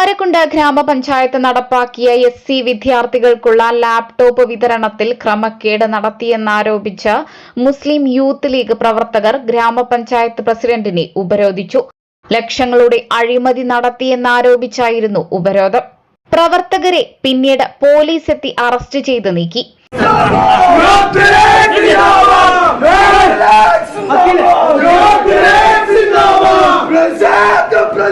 കരുവാരക്കുണ്ട് ഗ്രാമപഞ്ചായത്ത് നടപ്പാക്കിയ S C വിദ്യാർത്ഥികൾക്കുള്ള ലാപ്ടോപ്പ് വിതരണത്തിൽ ക്രമക്കേട് നടത്തിയെന്നാരോപിച്ച് മുസ്ലിം യൂത്ത് ലീഗ് പ്രവർത്തകർ ഗ്രാമപഞ്ചായത്ത് പ്രസിഡന്റിനെ ഉപരോധിച്ചു. ലക്ഷങ്ങളുടെ അഴിമതി നടത്തിയെന്നാരോപിച്ചായിരുന്നു ഉപരോധം. പ്രവർത്തകരെ പിന്നീട് പോലീസ് എത്തി അറസ്റ്റ് ചെയ്ത് നീക്കി.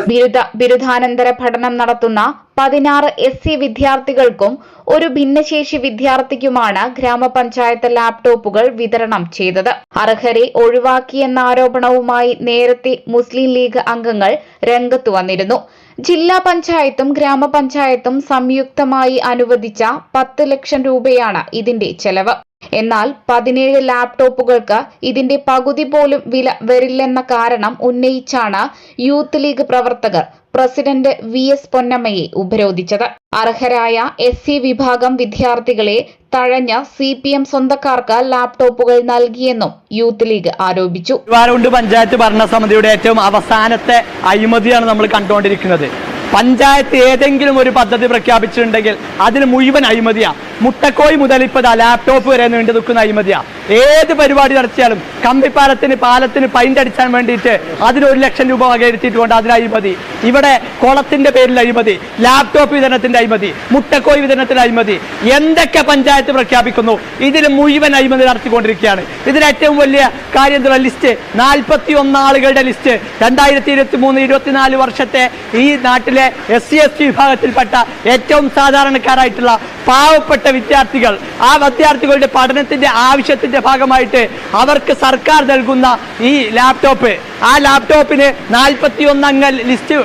ബിരുദ ബിരുദാനന്തര പഠനം നടത്തുന്ന പതിനാറ് എസ് സി വിദ്യാർത്ഥികൾക്കും ഒരു ഭിന്നശേഷി വിദ്യാർത്ഥിക്കുമാണ് ഗ്രാമപഞ്ചായത്ത് ലാപ്ടോപ്പുകൾ വിതരണം ചെയ്തത്. അർഹരെ ഒഴിവാക്കിയെന്ന ആരോപണവുമായി നേരത്തെ മുസ്ലിം ലീഗ് അംഗങ്ങൾ രംഗത്തു വന്നിരുന്നു. ജില്ലാ പഞ്ചായത്തും ഗ്രാമപഞ്ചായത്തും സംയുക്തമായി അനുവദിച്ച പത്ത് ലക്ഷം രൂപയാണ് ഇതിന്റെ ചെലവ്. എന്നാൽ പതിനേഴ് ലാപ്ടോപ്പുകൾക്ക് ഇതിന്റെ പകുതി പോലും വില വരില്ലെന്ന കാരണം ഉന്നയിച്ചാണ് യൂത്ത് ലീഗ് പ്രവർത്തകർ പ്രസിഡന്റ് വി എസ് പൊന്നമ്മയെ ഉപരോധിച്ചത്. അർഹരായ എസ് സി വിഭാഗം വിദ്യാർത്ഥികളെ തഴഞ്ഞ സി പി എം സ്വന്തക്കാർക്ക് ലാപ്ടോപ്പുകൾ നൽകിയെന്നും യൂത്ത് ലീഗ് ആരോപിച്ചു. തിരുവാരൂണ്ട് പഞ്ചായത്ത് ഭരണസമിതിയുടെ ഏറ്റവും അവസാനത്തെ അഴിമതിയാണ് നമ്മൾ കണ്ടുകൊണ്ടിരിക്കുന്നത്. പഞ്ചായത്ത് ഏതെങ്കിലും ഒരു പദ്ധതി പ്രഖ്യാപിച്ചിട്ടുണ്ടെങ്കിൽ അതിന് മുഴുവൻ അഴിമതിയാ. മുട്ടക്കോയി മുതൽ ഇപ്പോൾ ലാപ്ടോപ്പ് വരെ നീണ്ടു നിൽക്കുന്ന അഴിമതിയാ. ഏത് പരിപാടി നടത്തിയാലും കമ്പിപ്പാലത്തിന് പാലത്തിന് പൈന്റ് അടിച്ചാൻ വേണ്ടിയിട്ട് അതിന് ലക്ഷം രൂപ വകയിരുത്തിയിട്ടുണ്ട് അതിന് അഴിമതി. ഇവിടെ കുളത്തിന്റെ പേരിൽ അഴിമതി ലാപ്ടോപ്പ് വിതരണത്തിന്റെ അഴിമതി മുട്ടക്കോയി വിതരണത്തിന്റെ അഴിമതി. എന്തൊക്കെ പഞ്ചായത്ത് പ്രഖ്യാപിക്കുന്നു? ഇതിൽ മുഴുവൻ അഴിമതി നടത്തിക്കൊണ്ടിരിക്കുകയാണ്. ഇതിന് ഏറ്റവും വലിയ കാര്യം എന്നുള്ള ലിസ്റ്റ് നാൽപ്പത്തി ഒന്ന് ആളുകളുടെ ലിസ്റ്റ് രണ്ടായിരത്തി ഇരുപത്തി മൂന്ന് ഇരുപത്തിനാല് വർഷത്തെ ഈ നാട്ടിലെ എസ് സി എസ് ടി വിഭാഗത്തിൽപ്പെട്ട ഏറ്റവും സാധാരണക്കാരായിട്ടുള്ള പാവപ്പെട്ട വിദ്യാർത്ഥികൾ ആ വിദ്യാർത്ഥികളുടെ പഠനത്തിന്റെ ആവശ്യത്തിന്റെ ഭാഗമായിട്ട് അവർക്ക് സർക്കാർ നൽകുന്ന ഈ ലാപ്ടോപ്പ്. ആ ലാപ്ടോപ്പിന് നാൽപ്പത്തി ഒന്നംഗ ലിസ്റ്റ്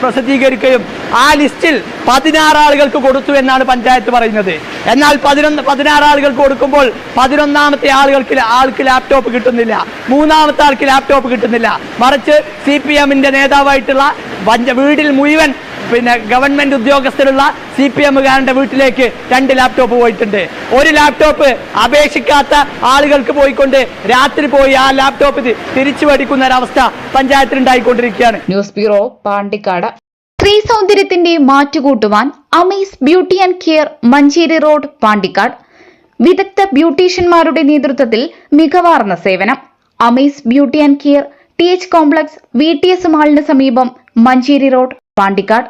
പ്രസിദ്ധീകരിക്കുകയും ആ ലിസ്റ്റിൽ പതിനാറ് ആളുകൾക്ക് കൊടുത്തു എന്നാണ് പഞ്ചായത്ത് പറയുന്നത്. എന്നാൽ പതിനൊന്ന് പതിനാറ് ആളുകൾക്ക് കൊടുക്കുമ്പോൾ പതിനൊന്നാമത്തെ ആളുകൾക്ക് ആൾക്ക് ലാപ്ടോപ്പ് കിട്ടുന്നില്ല. മൂന്നാമത്തെ ആൾക്ക് ലാപ്ടോപ്പ് കിട്ടുന്നില്ല. മറിച്ച് സി പി എമ്മിന്റെ നേതാവായിട്ടുള്ള വീടിൽ മുഴുവൻ പിന്നെ ഗവൺമെന്റ് ഉദ്യോഗസ്ഥരുള്ള സി പി എമ്മുകാരന്റെ വീട്ടിലേക്ക് രണ്ട് ലാപ്ടോപ്പ് പോയിട്ടുണ്ട്. ഒരു ലാപ്ടോപ്പ് അപേക്ഷിക്കാത്ത ആളുകൾക്ക് പോയിക്കൊണ്ട് രാത്രി പോയി ആ ലാപ്ടോപ്പ് തിരിച്ചു മേടിക്കുന്ന ഒരവസ്ഥ പഞ്ചായത്തിൽ ഉണ്ടായിക്കൊണ്ടിരിക്കുകയാണ് ന്യൂസ് ബ്യൂറോ പാണ്ടിക്കാട്. സ്ത്രീ സൗന്ദര്യത്തിന്റെ മാറ്റുകൂട്ടുവാൻ Amees beauty and care Manjeri road Pandikkad. വിദഗ്ധ ബ്യൂട്ടീഷ്യന്മാരുടെ നേതൃത്വത്തിൽ മികവാർന്ന സേവനം. Amees beauty and care T H complex V T S മാളിന് സമീപം മഞ്ചേരി റോഡ്. പാണ്ടിക്കാട്